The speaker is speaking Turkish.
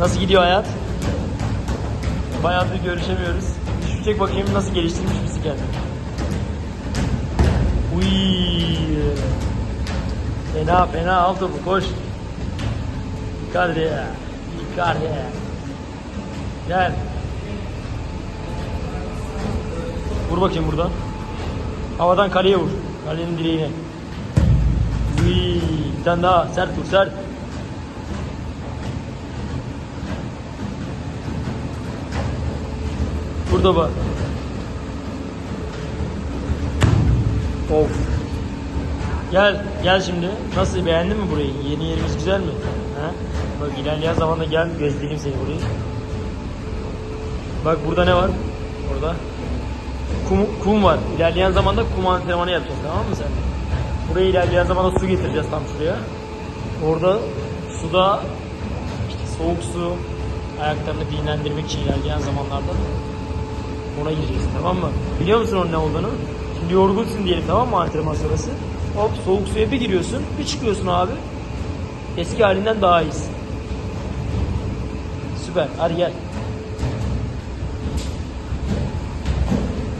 Nasıl gidiyor hayat? Bayağıdır görüşemiyoruz. Düşecek bakayım nasıl geliştirmiş bisiklet. Uy. Fena fena al topu koş. Icardi. Icardi. Gel. Vur bakayım buradan. Havadan kaleye vur. Kalenin direğine. Uy, bir tane daha. Sert vur sert. Burada bak. Of. Gel, gel şimdi. Nasıl beğendin mi burayı? Yeni yerimiz güzel mi? Ha? Bak ilerleyen zamanda gel göstereyim seni burayı. Bak burada ne var? Orada. Kum, kum var. İlerleyen zamanda kum antrenmanı yapacağız tamam mı sen? Buraya ilerleyen zamanda su getireceğiz tam şuraya. Orada suda işte soğuk su ayaklarını dinlendirmek için ilerleyen zamanlarda ona gireceğiz tamam mı? Biliyor musun onun ne olduğunu? Şimdi yorgunsun diyelim tamam mı antrenman sonrası? Hop soğuk suya bir giriyorsun, bir çıkıyorsun abi. Eski halinden daha iyisin. Süper, hadi gel.